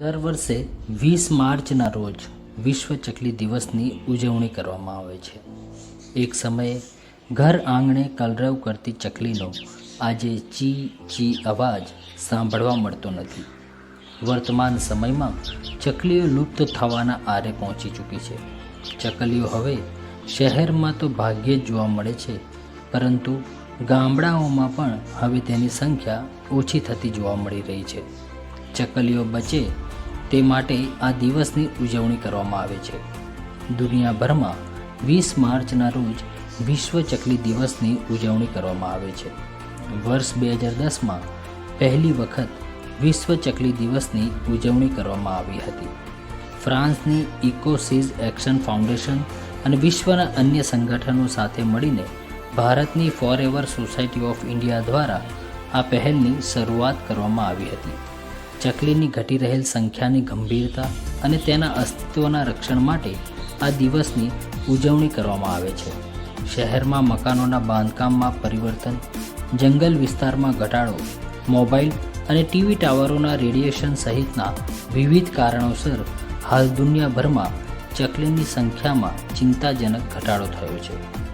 દર વર્ષે વીસ માર્ચના રોજ વિશ્વ ચકલી દિવસની ઉજવણી કરવામાં આવે છે. એક સમયે ઘર આંગણે કલરવ કરતી ચકલીનો આજે ચી ચી અવાજ સાંભળવા મળતો નથી. વર્તમાન સમયમાં ચકલીઓ લુપ્ત થવાના આરે પહોંચી ચૂકી છે. ચકલીઓ હવે શહેરમાં તો ભાગ્યે જ જોવા મળે છે, પરંતુ ગામડાઓમાં પણ હવે તેની સંખ્યા ઓછી થતી જોવા મળી રહી છે. ચકલીઓ બચે તે માટે આ દિવસની ઉજવણી કરવામાં આવે છે. દુનિયાભરમાં વીસ માર્ચના રોજ વિશ્વ ચકલી દિવસની ઉજવણી કરવામાં આવે છે. વર્ષ બે હજાર દસમાં પહેલી વખત વિશ્વ ચકલી દિવસની ઉજવણી કરવામાં આવી હતી. ફ્રાન્સની ઇકોસીઝ એક્શન ફાઉન્ડેશન અને વિશ્વના અન્ય સંગઠનો સાથે મળીને ભારતની ફોરએવર સોસાયટી ઓફ ઇન્ડિયા દ્વારા આ પહેલની શરૂઆત કરવામાં આવી હતી. ચકલીની ઘટી રહેલ સંખ્યાની ગંભીરતા અને તેના અસ્તિત્વના રક્ષણ માટે આ દિવસની ઉજવણી કરવામાં આવે છે. શહેરમાં મકાનોના બાંધકામમાં પરિવર્તન, જંગલ વિસ્તારમાં ઘટાડો, મોબાઈલ અને ટીવી ટાવરોના રેડિયેશન સહિતના વિવિધ કારણોસર હાલ દુનિયાભરમાં ચકલીની સંખ્યામાં ચિંતાજનક ઘટાડો થયો છે.